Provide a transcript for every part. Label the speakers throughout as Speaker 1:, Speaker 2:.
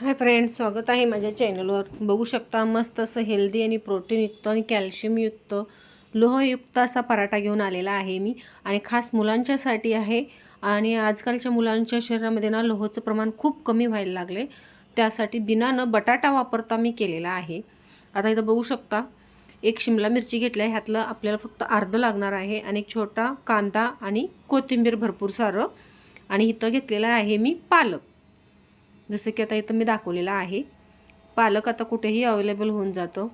Speaker 1: Hi friends स्वागत आहे माझ्या चॅनलवर बघू शकता मस्त असं हेल्दी आणि प्रोटीनयुक्त आणि कॅल्शियमयुक्त लोहयुक्त असा पराठा घेऊन आलेला आहे मी. आणि खास मुलांच्यासाठी आहे. आणि आजकालच्या मुलांच्या शरीरामध्ये ना लोहचं प्रमाण खूप कमी व्हायला लागले त्यासाठी बिना न बटाटा वापरता मी केलेला आहे. आता इथं बघू शकता एक शिमला मिरची घेतली आहे. ह्यातलं आपल्याला फक्त अर्धं लागणार आहे आणि एक छोटा कांदा आणि कोथिंबीर भरपूर सारं. आणि इथं घेतलेलं आहे मी पालक. जसं की आता इथं मी दाखवलेलं आहे. पालक आता कुठेही अवेलेबल होऊन जातं.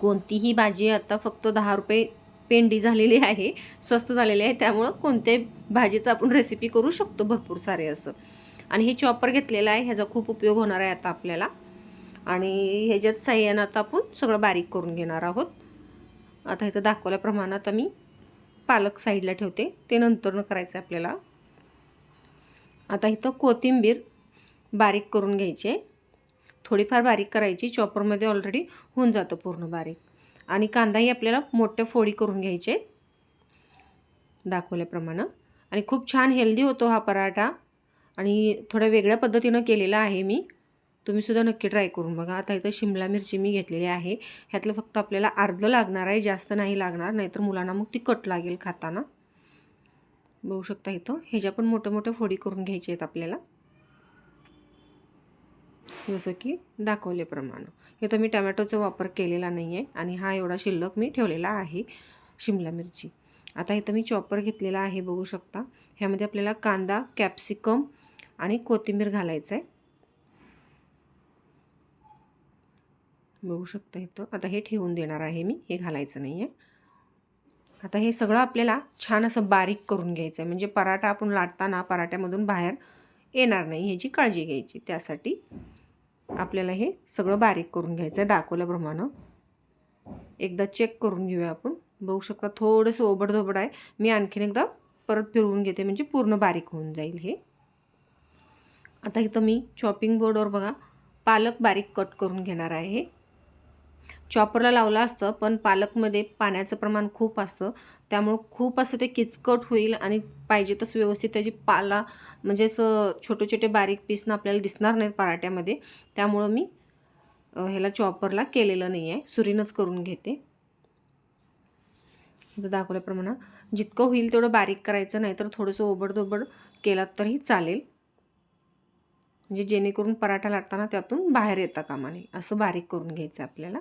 Speaker 1: कोणतीही भाजी आता फक्त दहा रुपये पेंडी झालेली आहे स्वस्त झालेली आहे. त्यामुळं कोणत्याही भाजीचं आपण रेसिपी करू शकतो भरपूर सारे असं. आणि हे चॉपर घेतलेलं आहे ह्याचा खूप उपयोग होणार आहे आता आपल्याला. आणि ह्याच्यात साह्यानं आता आपण सगळं बारीक करून घेणार आहोत. आता इथं दाखवल्याप्रमाणे आता मी पालक साईडला ठेवते. ते नंतरनं करायचं आहे आपल्याला. आता इथं कोथिंबीर बारीक करून घ्यायचे. थोडीफार बारीक करायची. चॉपरमध्ये ऑलरेडी होऊन जातो पूर्ण बारीक. आणि कांदाही आपल्याला मोठ्या फोडी करून घ्यायचे. दाखवल्याप्रमाणे. आणि खूप छान हेल्दी होतो हा पराठा. आणि थोड्या वेगळ्या पद्धतीनं केलेला आहे मी. तुम्हीसुद्धा नक्की ट्राय करून बघा. आता इथं शिमला मिरची मी घेतलेली आहे. ह्यातलं फक्त आपल्याला अर्धं लागणार आहे. जास्त नाही लागणार. नाहीतर मुलांना मग ती कट लागेल खाताना. बघू शकता इथं. ह्याच्या पण मोठ्या मोठ्या फोडी करून घ्यायच्या आहेत आपल्याला. जसं की दाखवल्याप्रमाणे. इथं मी टमॅटोचा वापर केलेला नाही आहे आणि हा एवढा शिल्लक मी ठेवलेला आहे शिमला मिरची. आता इथं मी चॉपर घेतलेला आहे बघू शकता. ह्यामध्ये आपल्याला कांदा कॅप्सिकम आणि कोथिंबीर घालायचं आहे बघू शकता इथं. आता हे ठेवून देणार आहे मी. हे घालायचं नाही आहे आता हे सगळं आपल्याला छान असं बारीक करून घ्यायचं आहे म्हणजे पराठा आपण लाटताना पराठ्यामधून बाहेर येणार नाही ह्याची काळजी घ्यायची. त्यासाठी आपल्याला हे सगळं बारीक करून घ्यायचं आहे दाखवल्याप्रमाणे. एकदा चेक करून घेऊया आपण. बघू शकता थोडंसं ओबडधोबड आहे. मी आणखीन एकदा परत फिरवून घेते म्हणजे पूर्ण बारीक होऊन जाईल हे. आता इथं मी चॉपिंग बोर्डवर बघा पालक बारीक कट करून घेणार आहे चॉपरला लावलं असतं पण पालकमध्ये पाण्याचं प्रमाण खूप असतं. त्यामुळं खूप असं ते किचकट होईल आणि पाहिजे तसं व्यवस्थित त्याची पाला म्हणजे असं छोटे छोटे बारीक पीसनं आपल्याला दिसणार नाहीत पराठ्यामध्ये. त्यामुळं मी ह्याला चॉपरला केलेलं नाही आहे सुरीनंच करून घेते. दाखवल्याप्रमाणे. जितकं होईल तेवढं बारीक करायचं नाही तर थोडंसं ओबडधोबड केलात तरी चालेल. म्हणजे जेणेकरून पराठा लाटताना त्यातून बाहेर येता कामा नये असं बारीक करून घ्यायचं आपल्याला.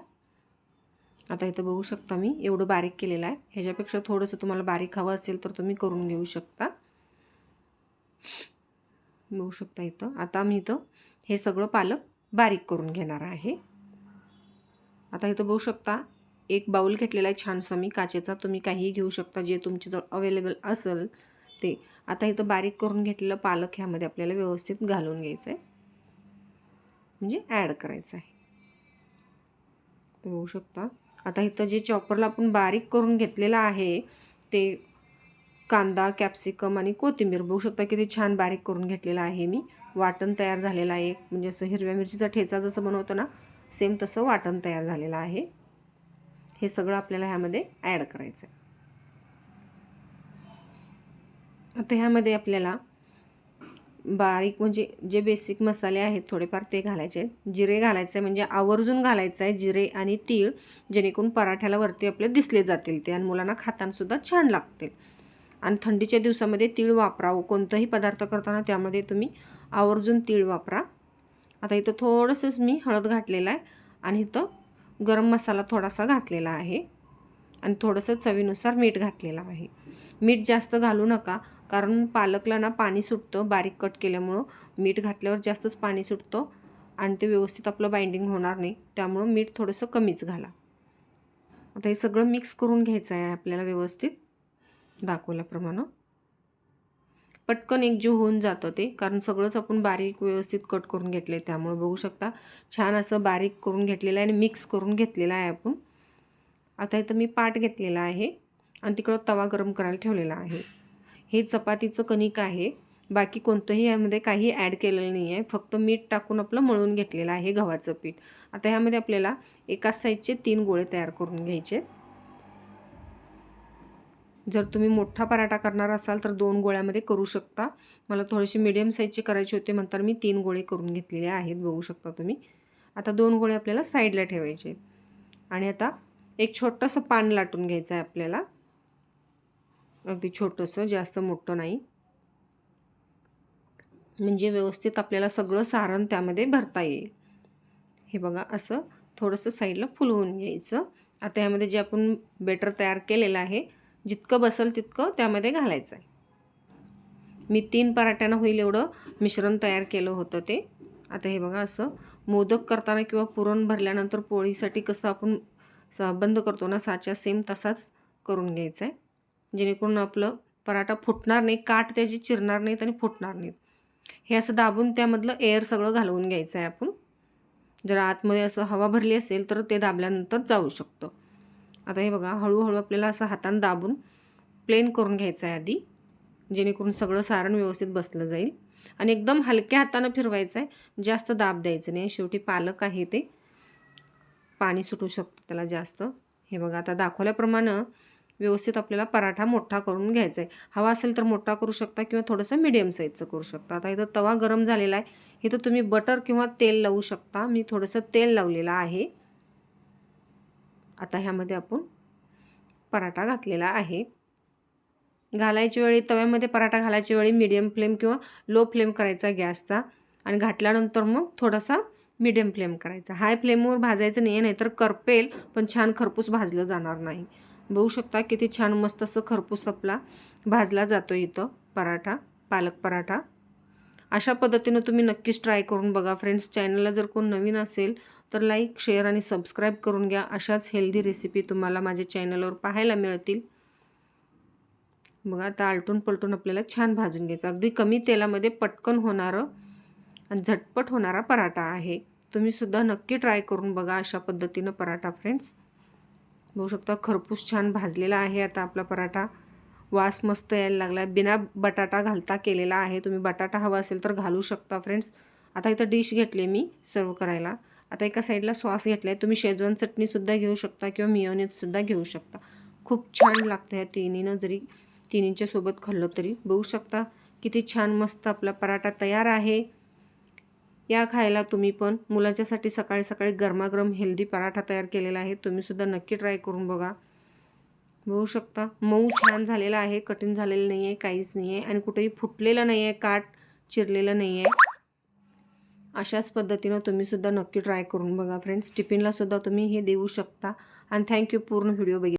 Speaker 1: आता इथं बघू शकता मी एवढं बारीक केलेलं आहे. ह्याच्यापेक्षा थोडंसं तुम्हाला बारीक हवं असेल तर तुम्ही करून घेऊ शकता. बघू शकता इथं. आता मी इथं हे सगळं पालक बारीक करून घेणार आहे. आता इथं बघू शकता एक बाऊल घेतलेला आहे छानसा मी काचेचा. तुम्ही काहीही घेऊ शकता जे तुमच्याजवळ अवेलेबल असेल ते. आता इथं बारीक करून घेतलेलं पालक ह्यामध्ये आपल्याला व्यवस्थित घालून घ्यायचं आहे म्हणजे ॲड करायचं आहे तर बघू शकता. आता इथं जे चॉपरला आपण बारीक करून घेतलेलं आहे ते कांदा कॅप्सिकम आणि कोथिंबीर. बघू शकता किती छान बारीक करून घेतलेलं आहे मी. वाटण तयार झालेलं आहे. म्हणजे असं हिरव्या मिरचीचा ठेचा जसं बनवतो ना सेम तसं वाटण तयार झालेलं आहे. हे सगळं आपल्याला ह्यामध्ये ॲड करायचं आहे आता ह्यामध्ये आपल्याला बारीक म्हणजे जे बेसिक मसाले आहेत थोडेफार ते घालायचे. जिरे घालायचे म्हणजे आवर्जून घालायचं आहे जिरे आणि तीळ जेणेकरून पराठ्याला वरती आपले दिसले जातील ते आणि मुलांना खातानासुद्धा छान लागतील. आणि थंडीच्या दिवसामध्ये तीळ वापरावं. कोणताही पदार्थ करताना त्यामध्ये तुम्ही आवर्जून तीळ वापरा. आता इथं थोडंसंच मी हळद घातलेलं आहे आणि इथं गरम मसाला थोडासा घातलेला आहे. आणि थोडंसं चवीनुसार मीठ घातलेलं आहे. मीठ जास्त घालू नका. कारण पालकला ना पाणी सुटतं बारीक कट केल्यामुळं. मीठ घातल्यावर जास्तच पाणी सुटतं आणि ते व्यवस्थित आपलं बाइंडिंग होणार नाही. त्यामुळं मीठ थोडंसं कमीच घाला. आता हे सगळं मिक्स करून घ्यायचं आहे आपल्याला व्यवस्थित. दाखवल्याप्रमाणे पटकन एकजीव होऊन जातं ते. कारण सगळंच आपण बारीक व्यवस्थित कट करून घेतलं आहे त्यामुळे बघू शकता. छान असं बारीक करून घेतलेलं आहे आणि मिक्स करून घेतलेलं आहे आपण. आता इथं मी पाट घेतलेला आहे. आणि तिकडं तवा गरम करायला ठेवलेला आहे. हे चपातीचं कणिक आहे. बाकी कोणतंही यामध्ये काही ॲड केलेलं नाही आहे फक्त मीठ टाकून आपलं मळून घेतलेलं आहे गव्हाचं पीठ. आता ह्यामध्ये आपल्याला एकाच साईजचे तीन गोळे तयार करून घ्यायचे. जर तुम्ही मोठा पराठा करणार असाल तर दोन गोळ्यामध्ये करू शकता. मला थोडेसे मीडियम साईजचे करायचे होते म्हणतात मी तीन गोळे करून घेतलेले आहेत. बघू शकता तुम्ही. आता दोन गोळे आपल्याला साईडला ठेवायचे आहेत. आणि आता एक छोटंसं पान लाटून घ्यायचं आहे आपल्याला. अगदी छोटंसं जास्त मोठं नाही. म्हणजे व्यवस्थित आपल्याला सगळं सारण त्यामध्ये भरता येईल. हे बघा असं थोडंसं साईडला फुलवून घ्यायचं. आता यामध्ये जे आपण बेटर तयार केलेलं आहे जितकं बसेल तितकं त्यामध्ये घालायचं आहे. मी तीन पराठ्यांना होईल एवढं मिश्रण तयार केलं होतं ते. आता हे बघा असं मोदक करताना किंवा पुरण भरल्यानंतर पोळीसाठी कसं आपण स बंद करतो ना साच्या सेम तसाच करून घ्यायचा आहे. जेणेकरून आपलं पराठा फुटणार नाही काठ त्याची चिरणार नाहीत आणि फुटणार नाहीत. हे असं दाबून त्यामधलं एअर सगळं घालवून घ्यायचं आहे आपण. जर आतमध्ये असं हवा भरली असेल तर ते दाबल्यानंतर जाऊ शकतं. आता हे बघा हळूहळू आपल्याला असं हातानं दाबून प्लेन करून घ्यायचं आहे आधी जेणेकरून सगळं सारण व्यवस्थित बसलं जाईल. आणि एकदम हलक्या हातानं फिरवायचं आहे जास्त दाब द्यायचं नाही. शेवटी पालक आहे ते. पाणी सुटू शकतं त्याला जास्त. हे बघा आता दाखवल्याप्रमाणे व्यवस्थित आपल्याला पराठा मोठा करून घ्यायचा आहे हवा असेल तर मोठा करू शकता किंवा थोडंसं मिडियम साईजचं करू शकता. आता इथं तवा गरम झालेला आहे. इथं तुम्ही बटर किंवा तेल लावू शकता. मी थोडंसं तेल लावलेलं आहे. आता ह्यामध्ये आपण पराठा घातलेला आहे. घालायच्या वेळी तव्यामध्ये पराठा घालायच्या वेळी मीडियम फ्लेम किंवा लो फ्लेम करायचा गॅसचा आणि घातल्यानंतर मग थोडासा मीडियम फ्लेम करायचा. हाय फ्लेमवर भाजायचं नाही आहे नाहीतर करपेल पण छान खरपूस भाजलं जाणार नाही. बघू शकता किती छान मस्त असं खरपूस आपला भाजला जातो इथं. पराठा पालक पराठा. अशा पद्धतीनं तुम्ही नक्कीच ट्राय करून बघा. फ्रेंड्स चॅनलला जर कोण नवीन असेल तर लाईक शेअर आणि सबस्क्राईब करून घ्या. अशाच हेल्दी रेसिपी तुम्हाला माझ्या चॅनलवर पाहायला मिळतील. बघा आता आलटून पलटून आपल्याला छान भाजून घ्यायचं. अगदी कमी तेलामध्ये पटकन होणारं आणि झटपट होणारा पराठा आहे. तुम्हीसुद्धा नक्की ट्राय करून बघा अशा पद्धतीनं पराठा फ्रेंड्स बघू शकता खरपूस छान भाजलेला आहे आता आपला पराठा. वास मस्त यायला लागला बिना बटाटा घालता केलेला आहे. तुम्ही बटाटा हवा असेल तर घालू शकता फ्रेंड्स आता इथं डिश घेतली मी सर्व करायला. आता एका साईडला सॉस घेतला आहे तुम्ही शेजवान चटणीसुद्धा घेऊ शकता किंवा मियोनीतसुद्धा घेऊ शकता. खूप छान लागतं ह्या तिन्हीनं जरी तिन्हीच्या सोबत खाल्लं तरी. बघू शकता किती छान मस्त आपला पराठा तयार आहे. या खायला तुम्ही पण मुलांच्यासाठी सकाळी सकाळी गरमागरम हेल्दी पराठा तयार केलेला आहे. तुम्हीसुद्धा नक्की ट्राय करून बघा. बघू शकता. मऊ छान झालेला आहे. कठीण झालेलं नाही आहे काहीच नाही आहे आणि कुठेही फुटलेलं नाही आहे काट चिरलेलं नाही आहे अशाच पद्धतीनं तुम्हीसुद्धा नक्की ट्राय करून बघा. फ्रेंड्स टिफिनला सुद्धा तुम्ही हे देऊ शकता. आणि थँक्यू पूर्ण व्हिडिओ बघितला